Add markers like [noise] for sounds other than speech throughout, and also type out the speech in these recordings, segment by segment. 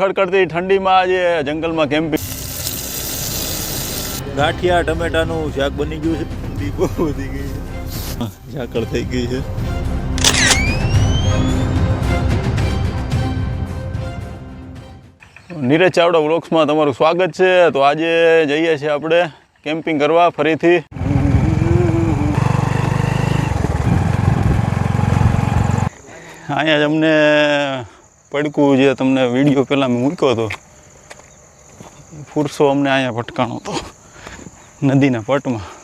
ખડખડતી ઠંડીમાં આજે જંગલમાં કેમ્પિંગ ગાંઠિયા ટમેટાનું શાક બની ગયું છે. ઠંડી બહુ વધી ગઈ છે. ઝાકળ થઈ ગઈ છે. નીરજ ચાવડા વ્લોગ્સમાં તમારું સ્વાગત છે. તો આજે જઈએ છીએ આપણે કેમ્પિંગ કરવા ફરીથી. અહીંયા જ અમને પડકું જે તમને વીડિયો પહેલાં મેં મૂક્યો હતો. ફુરસો અમને અહીંયા ભટકાણો હતો. નદીના પટમાં.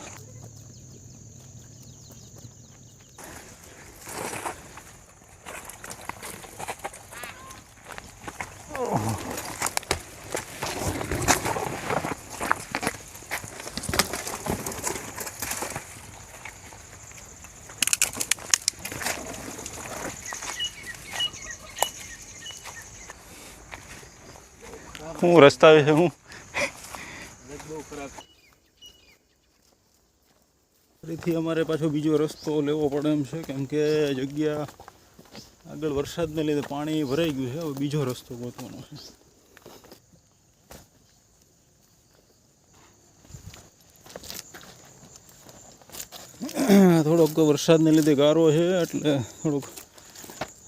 હું રસ્તા વિશે હું. ફરીથી અમારે પાછો બીજો રસ્તો લેવો પડે એમ છે, કેમ કે જગ્યા આગળ વરસાદને લીધે પાણી ભરાઈ ગયું છે, હવે બીજો રસ્તો ગોતવાનો છે. થોડોક વરસાદને લીધે ગારો છે, એટલે થોડુંક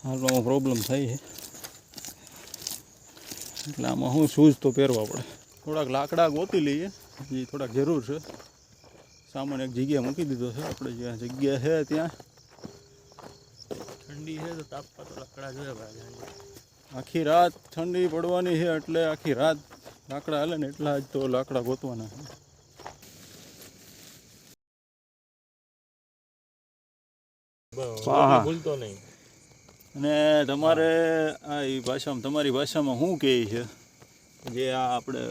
હાલવામાં પ્રોબ્લેમ થાય છે. એટલે આમાં હું શૂઝ તો પહેરવા પડે. થોડાક લાકડા ગોતી લઈએ. હજી થોડાક જરૂર છે. સામાન એક જગ્યાએ મૂકી દીધો છે. આપણે જ્યાં જગ્યા છે ત્યાં. ઠંડી છે તો તાપવા તો લાકડા જોઈએ આખી રાત ઠંડી પડવાની છે એટલે આખી રાત લાકડા હાલે ને એટલા જ તો લાકડા ગોતવાના છે. ભૂલતો નહીં. અને તમારે આ એ ભાષામાં, તમારી ભાષામાં શું કહે છે? જે આ આપણે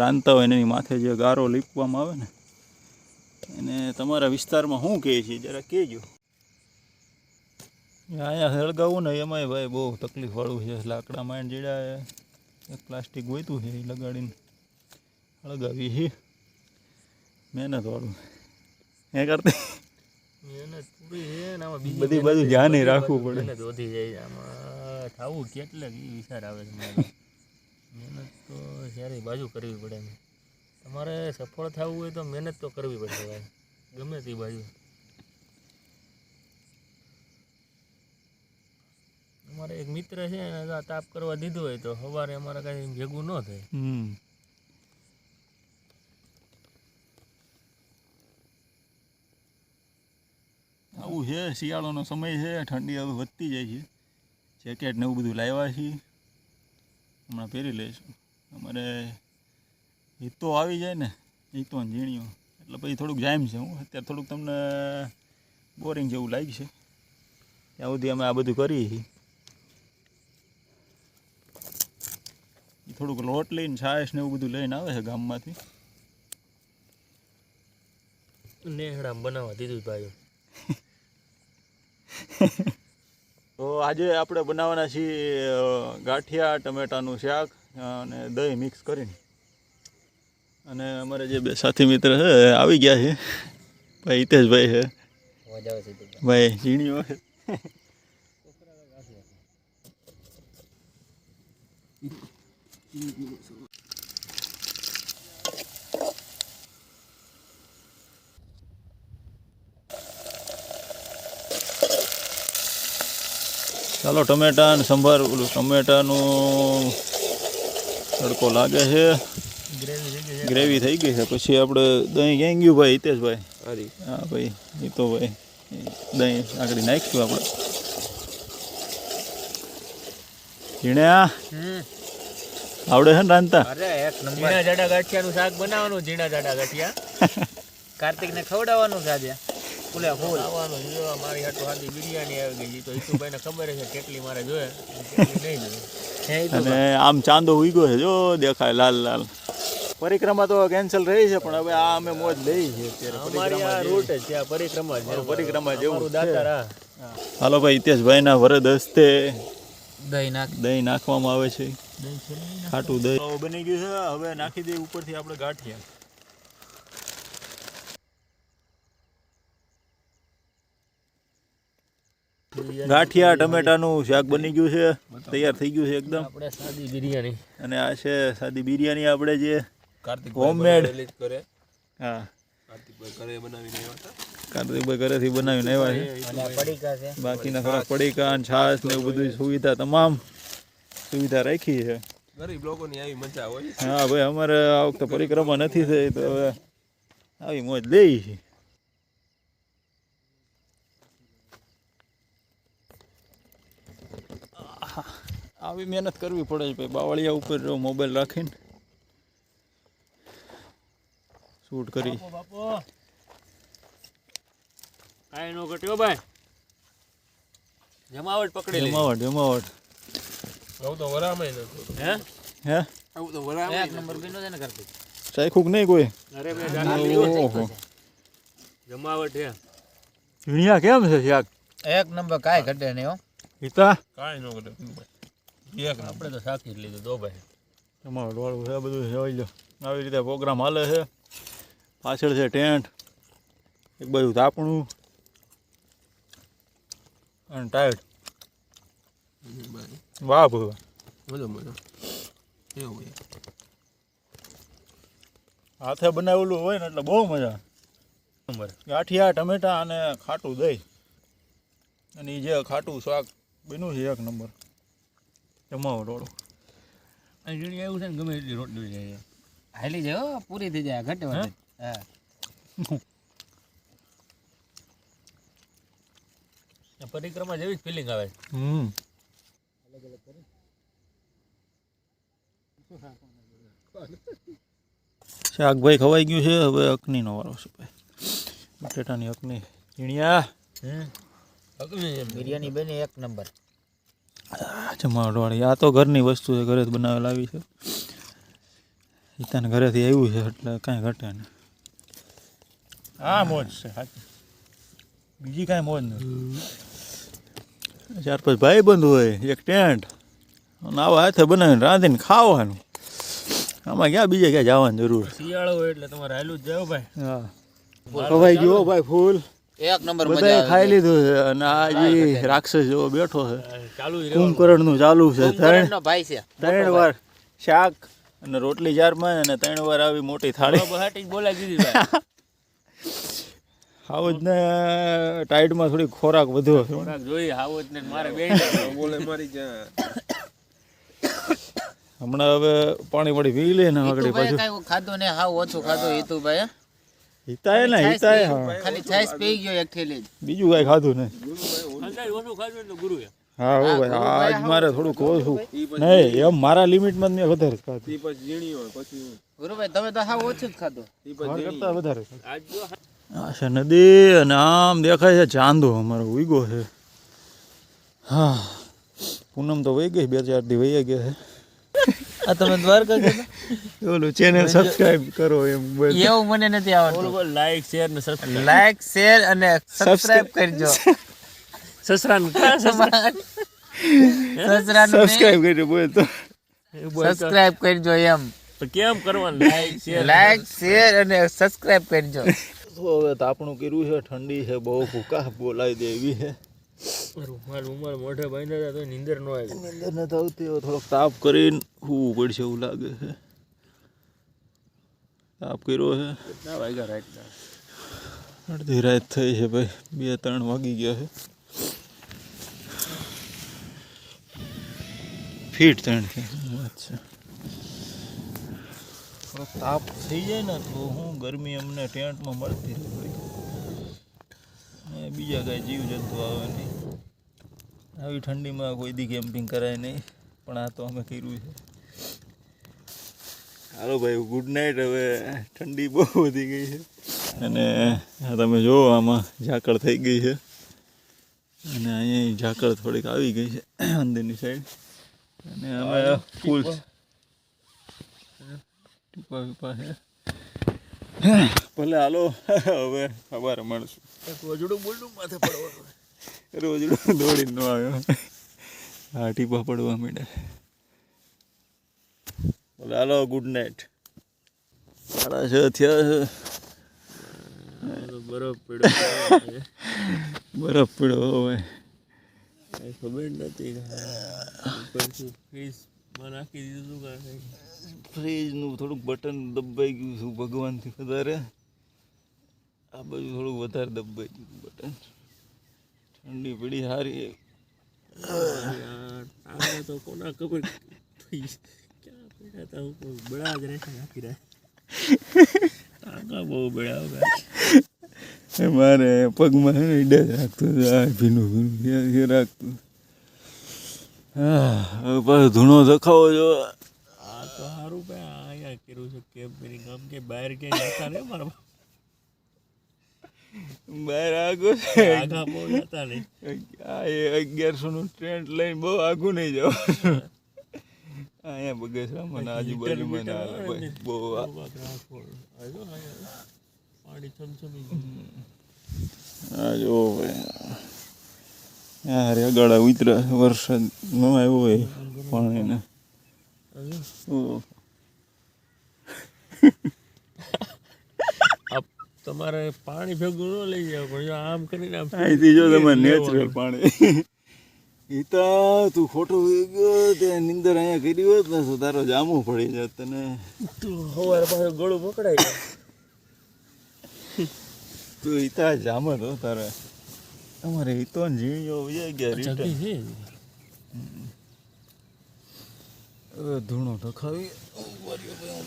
રાંધતા હોય એની માથે જે ગારો લીપવામાં આવે ને, એને તમારા વિસ્તારમાં શું કહે છે? જરા કહેજો. અહીંયા સળગાવવું ને એમાંય ભાઈ બહુ તકલીફવાળું છે. લાકડા માંડ જીડા એક પ્લાસ્ટિક ગોઈતું છે, એ લગાડીને સળગાવી છે મહેનતવાળું એ કરતી બધી બધું. ધ્યાને રાખવું પડે. મહેનત વધી જાય આમાં થવું કેટલે એ વિચાર આવે છે મહેનત તો સારી બાજુ કરવી પડે તમારે સફળ થવું હોય તો મહેનત તો કરવી પડે ભાઈ. ગમે તે બાજુ. અમારે એક મિત્ર છે એને તાપ કરવા દીધો હોય તો સવારે અમારે કાંઈ ભેગું ન થાય. આવું છે શિયાળોનો સમય છે ઠંડી હવે વધતી જાય છે. જેકેટ ને એવું બધું લાવ્યા છીએ હમણાં પહેરી લઈશું. અમારે હિતો આવી જાય ને હિતો ઝીણીઓ. એટલે પછી થોડુંક જામ છે હું. અત્યારે થોડુંક તમને બોરિંગ જેવું લાગશે ત્યાં સુધી અમે આ બધું કરીએ છીએ. થોડુંક લોટ લઈને છાશ ને એવું બધું લઈને આવે છે ગામમાંથી. નેહડા બનાવવા દીધું ભાઈ. [laughs] તો આજે આપણે બનાવવાના છીએ ગાંઠિયા ટમેટાનું શાક અને દહીં મિક્સ કરીને. અને અમારે જે બે સાથી મિત્ર છે આવી ગયા છે. ભાઈ હિતેશભાઈ છે. ભાઈ ઝીણીઓ છે. ચાલો ટમેટા ને સંભાર ઓલું ટમેટાનું તડકો લાગે છે. ગ્રેવી થઈ ગઈ છે. પછી આપણે દહીં ક્યાં ગયું ભાઈ હિતેશભાઈ? હા ભાઈ એ તો ભાઈ દહીં આગળ નાખ્યું આપણે. ઝીણ્યા? આવડે છે ને રાંધતા? ઝીણા જાડા ગાંઠિયાનું શાક બનાવવાનું ઝીણા જાડા ગાંઠિયા. [laughs] કાર્તિકને ખવડાવવાનું છે આજે. ફૂલે ફૂલ આવવાનું જો મારી હાટુ હાથી બિરયાની આવી ગઈ તો ઈતુભાઈને ખબર છે કેટલી મારે જોઈએ કેટલી નહીં જોઈએ અને આમ ચાંદો ઉગ્યો છે જો દેખાય લાલ લાલ. પરિક્રમા તો કેન્સલ રહી છે પણ હવે આ અમે મોજ લઈ છે અમારી આ રૂટ છે આ પરિક્રમા જ છે. પરિક્રમા જેવું. દાતાર. હાલો ભાઈ હિતેશભાઈના વરદ હસ્તે દહીં નાખ. દહીં નાખવામાં આવે છે. છે ખાટું દહીં. બની ગયું છે હવે નાખી દઈએ ઉપરથી આપણે ગાંઠિયા. ગાંઠિયા ટમેટાનું શાક બની ગયું છે. તૈયાર થઈ ગયું છે એકદમ. આપણે સાદી બિરયાની. અને આ છે સાદી બિરયાની આપણે જે કાર્તિક હોમમેડ કરે. હા. કાર્તિકભાઈ બનાવીને આવ્યા હતા. કાર્તિકભાઈ ઘરેથી બનાવીને આવ્યા છે. અને આ પડીકા છે. બાકીના પડીકા અને છાશ ને એવું બધું સુવિધા તમામ સુવિધા રાખી છે. ગરીબ લોકોની આવી મજા હોય. હા ભાઈ અમારે આ વખતે પરિક્રમા નથી થઈ તો હવે આવી મોજ લઈ છે. આવી મહેનત કરવી પડે છે. ભાઈ બાવળિયા ઉપર મોબાઈલ રાખીને. શૂટ કરી. કાંઈ નો ઘટ્યો ભાઈ. જમાવટ પકડી જમાવટ જમાવટ. આવું તો વરામાં હે? હે? આવું તો એક નંબર બીનો છે ને કાર્તિક ચાખ્યું નહીં કોઈ? અરે બે જાતની ઓહો જમાવટ હે ઝીણિયા કેમ છે શાક? એક નંબર કાંઈ ઘટે નહીં હો. હિતા કાંઈ ન કરે એક આપણે તો સાકી જ લીધું તો ભાઈ. ડોળું છે બધું જોઈ લો. આવી રીતે પ્રોગ્રામ હાલે છે. પાછળ છે ટેન્ટ એક બાજુ તાપણું અને ટાયર્ડ વાહ ભગવાન. મજો મજો. એવું હોય? હાથે બનાવેલું હોય ને એટલે બહુ મજા નંબર ગાંઠિયા ટમેટા અને ખાટું દહીં. અને એ જે ખાટું શાક બન્યું છે એક નંબર. વાળું. આ જીણી એવું છે ને ગમે એટલી રોટલી જાય હાલી જાય હો, પૂરી થઈ જાય ઘટે વધે હા. પરિક્રમા જેવી જ ફિલિંગ આવે. હમ. શાકભાઈ ખવાઈ ગયું છે હવે અકનીનો વારો છે ભાઈ. બટેટાની અકની. ઝીણિયા. બિરયાની બની એક નંબર. જમાવટવાળી આ તો ઘરની વસ્તુ છે ઘરે જ બનાવેલ આવી છે. ઈતાને ઘરેથી આવ્યું છે એટલે કાંઈ ઘટે નહીં. આ મોજ છે બીજી કાંઈ મોજ નથી. ચાર પાંચ ભાઈ બંધ હોય એક ટેન્ટ અને આવા હાથે બનાવીને રાંધીને ખાવાનું. આમાં ક્યાં બીજે ક્યાં જવાની જરૂર? શિયાળો હોય એટલે તમારે હાલું જ જાવ ભાઈ. હા. ખવાઈ ગયો ભાઈ ફૂલ. એક નંબર મજા બધાએ આવે ખાઈ લીધું છે અને આ જે રાક્ષસ જેવો બેઠો છે. ચાલુ જ રહેવાનું કુંભકર્ણનું ચાલુ છે. ત્રણ ભાઈ છે. ત્રણ વાર શાક અને રોટલી ચારમાં અને ત્રણ વાર આવી મોટી થાળી. બોલાવી દીધી ભાઈ. [laughs] આવું જ ને ટાઈડમાં થોડી ખોરાક વધુ છે. ખોરાક જોઈ આવો જ ને મારે બે બોલે મારી હમણાં હવે પાણી પડી પી લે ને આગળ પાછું. ખાધો ને હાવ ઓછું ખાધો હિતુભાઈ હે? હિતાય ને હિતાય હા. ખાલી છાસ પી ગયો એક થેલી જ. બીજું કાંઈ ખાધું નહીં. હા હો ભાઈ આજ મારે થોડુંક ઓછું નહીં એમ મારા લિમિટમાં મેં વધારે ખાધું. ઈ પછી ઝીણી હોય પછી હું. ગુરુભાઈ તમે તો હા ઓછું જ ખાધો. ઈ પછી કરતાં વધારે ખાધું. આજ જો આ છે નદી અને આમ દેખાય છે ચાંદો અમારો ઉગો છે. હા પૂનમ તો વહી ગઈ બે ચાર દી વહી ગયા છે. આ તમે દ્વારકા ઓલું ચેનલ સબસ્ક્રાઇબ કરો એમ એવું મને નથી આવડતું. લાઈક શેર ને સબસ્ક્રાઇબ લાઈક શેર અને સબસ્ક્રાઇબ કરજો. સસરાન સસરાન. સબસ્ક્રાઇબ કરજો બોલ તો. સબસ્ક્રાઇબ કરજો એમ. તો કેમ કરવાનું? લાઈક શેર લાઈક શેર અને સબસ્ક્રાઇબ કરજો. તો હવે તાપણું કર્યું છે ઠંડી છે બહુ ભૂકા બોલાવી દેવી છે. રૂમાલ રૂમાલ મોઢે બાંધ્યા હતા તો નીંદર ન આવી. નીંદર ન આવતી હોય થોડોક તાપ કરીને સૂવું પડશે એવું લાગે છે. તાપ કર્યો છે. કેટલા વાગ્યા રાતના? અડધી રાત થઈ છે ભાઈ બે ત્રણ વાગી ગયા છે. ફીટ ત્રણ છે. વાત છે. થોડોક તાપ થઈ જાય ને તો હું ગરમી અમને ટેન્ટમાં મળતી રહી ભાઈ. બીજા કાંઈ જીવ જંતુ આવે નહીં. આવી ઠંડીમાં કોઈ દી કેમ્પિંગ કરાય નહીં પણ આ તો અમે કર્યું છે. હાલો ભાઈ ગુડ નાઇટ હવે ઠંડી બહુ વધી ગઈ છે. અને આ તમે જુઓ આમાં ઝાકળ થઈ ગઈ છે. અને અહીંયા ઝાકળ થોડીક આવી ગઈ છે અંદરની સાઈડ અને અમે ફૂલ ટીપા. વીપા છે. ભલે હાલો હવે ખબર મળશું. રોજડું બોલડું માથે પડવાનું. રોજ દોડીને નો આવ્યો. હાટી પડવા માંડ્યા બોલે હાલો ગુડ નાઇટ સાડા છ થયા છે? બરફ પીડો બરફ પીડો હવે. કાંઈ ખબર નથી. નાખી દીધું કાંઈ? ફ્રીજનું થોડુંક બટન દબાઈ ગયું છું ભગવાનથી વધારે. આ બાજુ થોડુંક વધારે દબાઈ ગયું બટન. ઠંડી પડી યાર તારે તો કોના ખબર ક્યાં પડ્યા હતા ઉપર? બળા જ રહેશે નાખી રહ્યા ટાંકા બહુ હવે મારે પગમાં છે ને રાખતું. ભીનું ભીનું રાખતું. હા પાછો ધૂણો દખાવો જો. આ તો સારું ભાઈ અહીંયા કર્યું છે મેરી ગામ કે બહાર ક્યાંય જતા નહીં મારા આ એ અગિયારસો નું ટ્રેન્ડ લઈને બહુ આગું નહીં જાવ અહીંયા બગસરા મને આજુબાજુ મને બહુ પાણી આ જો ભાઈ. અરે અગાડા ઉતરા વરસાદ ન આવ્યો હોય પાણીને. ઓહ. તમારે પાણી ભેગું ન લઈ જાવ પણ જો આમ કરીને આમ અહીંથી જો તમે નેચરલ પાણી. [laughs] ઈ તો તું ખોટું ગયો તે નિંદર અહીંયા કરી હોત ને તો તારો જામો પડી જાત તને? તું સવારે પાછું ગળું પકડાય જાય [laughs] તું ઈતા જામ જ હો તારે. તમારે ઈતો ને ઝીણીઓ વયા ગયા રીટા ધૂણો નખાવી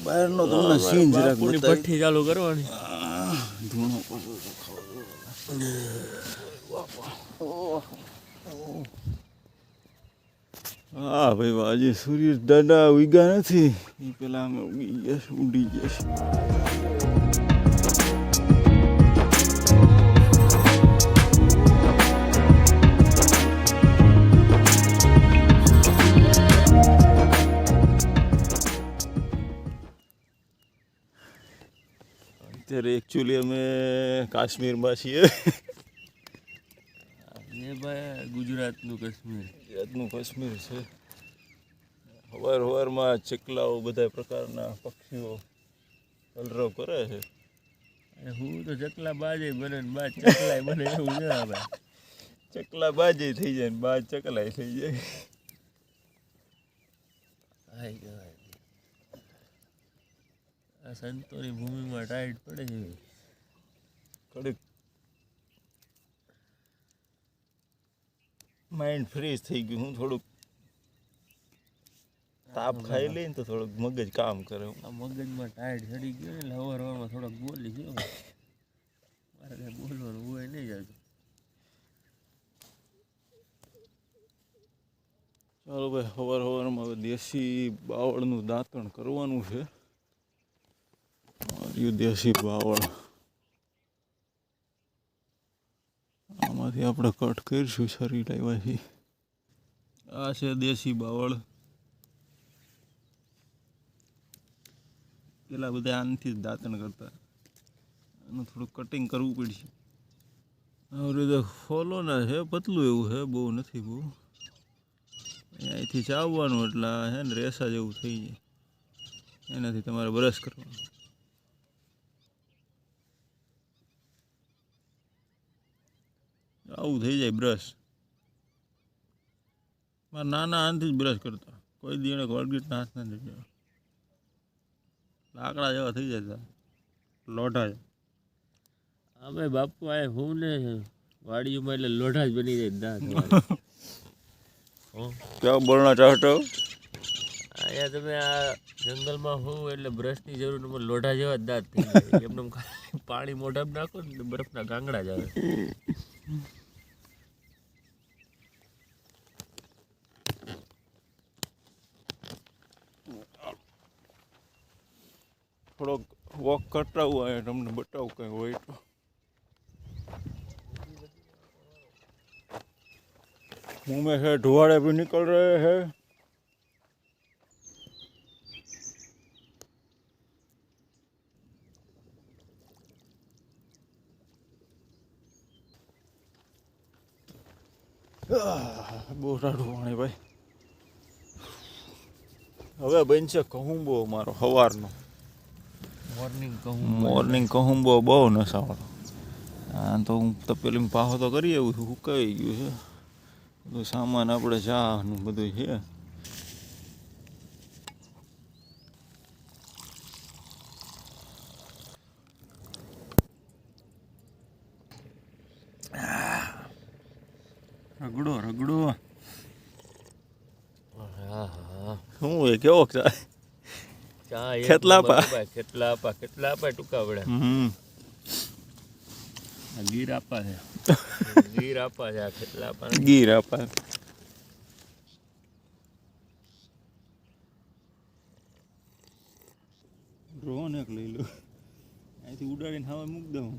બહારનો તમને સીન જરાક ભઠ્ઠી ચાલુ કરવાની. ધૂણો હા, ભાઈ, આજે સૂર્ય દાદા ઉગ્યા નથી. એ પેલા અમે ઉગી ગયા ઉડી ગયા અત્યારે એકચ્યુઅલી અમે કાશ્મીરમાં છીએ. એ ભાઈ ગુજરાતનું કાશ્મીર. ગુજરાતનું કાશ્મીર છે. હવાર હવારમાં ચકલાઓ બધા પ્રકારના પક્ષીઓ કલરવ કરે છે. હું તો ચકલા બાજે બને બા ચકલાય બને એવું છે ભાઈ ચકલા બાજે થઈ જાય ને બા ચકલાય થઈ જાય. હાય કહેવાય આ સંતોની ભૂમિમાં ટાઈટ પડે છે કડક માઇન્ડ ફ્રેશ થઈ ગયું. હું થોડુંક તાપ ખાઈ લઈને તો થોડુંક મગજ કામ કરે. આ મગજમાં ટાઈટ ચડી ગયો એટલે હવાર હવારમાં થોડોક બોલી ગયો. મારે કાંઈ બોલવાનું હોય નહીં જતું ચાલો ભાઈ સવાર સવારમાં હવે દેશી બાવળનું દાંતણ કરવાનું છે. રહ્યું દેશી બાવળ. આમાંથી આપણે કટ કરીશું શરીર આવ્યા આ છે દેશી બાવળ. પેલા બધા આનથી જ દાંતણ કરતા. એનું થોડું કટિંગ કરવું પડશે. હવે તો ફોલો ના છે, પતલું એવું છે, બહુ નથી બહુ. અહીંયાથી ચાવવાનું એટલે હે ને રેસા જેવું થઈ જાય. એનાથી તમારે બ્રશ કરવાનું. આવું થઈ જાય બ્રશ મારા નાના હાથથી જ બ્રશ કરતા. કોઈ દી એને કોલગેટના હાથ નથી જોયા લાકડા જેવા થઈ જતા લોઢા અમે બાપુ આ હું ને વાડીઓમાં એટલે લોઢા જ બની જાય દાંત [laughs] કેવો બોલના ચાહતો? અહીંયા તમે આ જંગલમાં હોવ એટલે બ્રશની જરૂર ન લોઢા જેવા જ દાંત થઈ જાય. એમને પાણી મોઢામાં નાખો ને બરફના ગાંગડા જ આવે. થોડોક વોક કરાવવું હોય તમને બતાવું કંઈ હોય તો मुंह में से धुआड़े भी निकल रहे हैं બહુ સારું પાણી ભાઈ હવે બનશે કહુંબો મારો સવારનો મોર્નિંગ કહું મોર્નિંગ કહુંબો બહુ નશાવાળો. આ તો હું તપેલી પાહો તો કરી આવું છું હુકાઈ ગયું છે. બધું સામાન આપણે ચાનું બધું છે. રગડો રગડો. શું કેવો ચા ચા એક કેટલા નંબર પા? કેટલા આપા કેટલા આપા ટૂંકા પડે આ ગીર આપા છે. ગીર આપા છે આ કેટલા આપા ગીર આપા. ડ્રોન એક લઈ લો. અહીંથી ઉડાડીને હવા મૂક દઉં.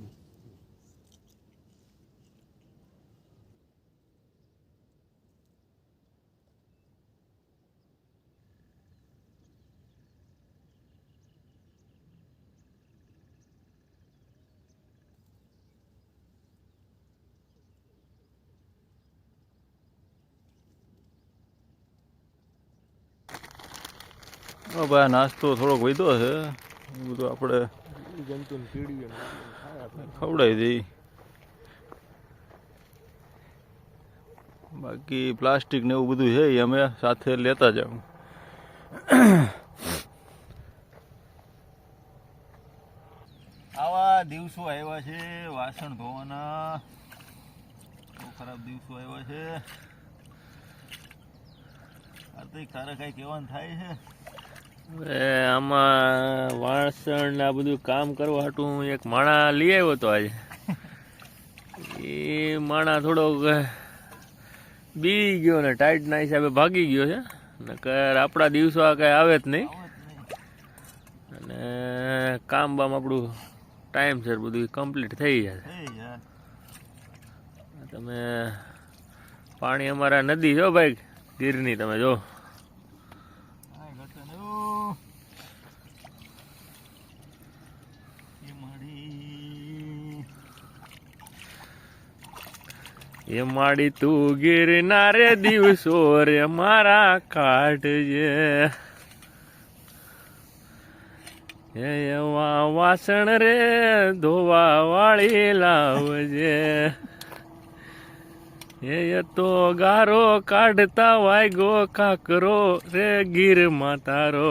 ભાઈ, નાસ્તો થોડોક વધ્યો છે. એ બધું આપણે ખવડાવી દઈ બાકી પ્લાસ્ટિક ને એવું બધું છે, એ અમે સાથે લેતા જાઉં આવા. દિવસો આવ્યા છે, વાસણ ધોવાના. બહુ ખરાબ દિવસો આવ્યા છે. કાર્તિક તારે કઈ કહેવાનું થાય છે? હવે આમાં વાસણ ને આ બધું કામ કરવા હાટું હું એક માણા લઈ આવ્યો હતો આજે. એ માણા થોડોક બી ગયો ને ટાઈટના હિસાબે ભાગી ગયો છે. નકર આપણા દિવસો આ કાંઈ આવે જ નહીં. અને કામ બામ આપણું ટાઈમસર બધું કમ્પ્લીટ થઈ જશે થઈ તમે પાણી અમારા નદી જો ભાઈ ગીરની તમે જો. એ માડી તું ગીરના રે દિવસો રે, મારા કાઢજે. એ એવા વાસણ રે, ધોવા વાળી લાવજે. એ તો ગારો કાઢતા વાયગો કાકરો રે ગીર માતારો.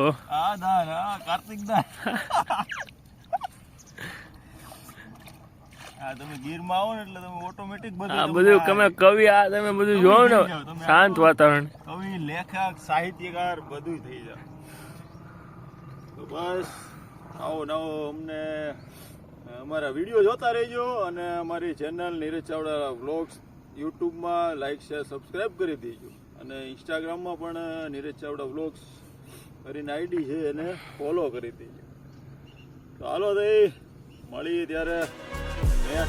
કાર્તિક આ તમે ગીરમાં આવો ને એટલે તમે ઓટોમેટિક બધું આ બધું તમે કવિ આ તમે બધું જોવો ને. શાંત વાતાવરણ. કવિ લેખક સાહિત્યકાર બધું થઈ જાય તો બસ આવો નવો અમને અમારા વીડિયો જોતા રહેજો અને અમારી ચેનલ નીરજ ચાવડા વ્લોગ્સ યુટ્યુબમાં લાઈક શેર સબસ્ક્રાઈબ કરી દેજો. અને ઇન્સ્ટાગ્રામમાં પણ નીરજ ચાવડા વ્લોગ્સ કરીને આઈડી છે એને ફોલો કરી દેજો. તો હાલો દઈ મળીએ ત્યારે. Yeah,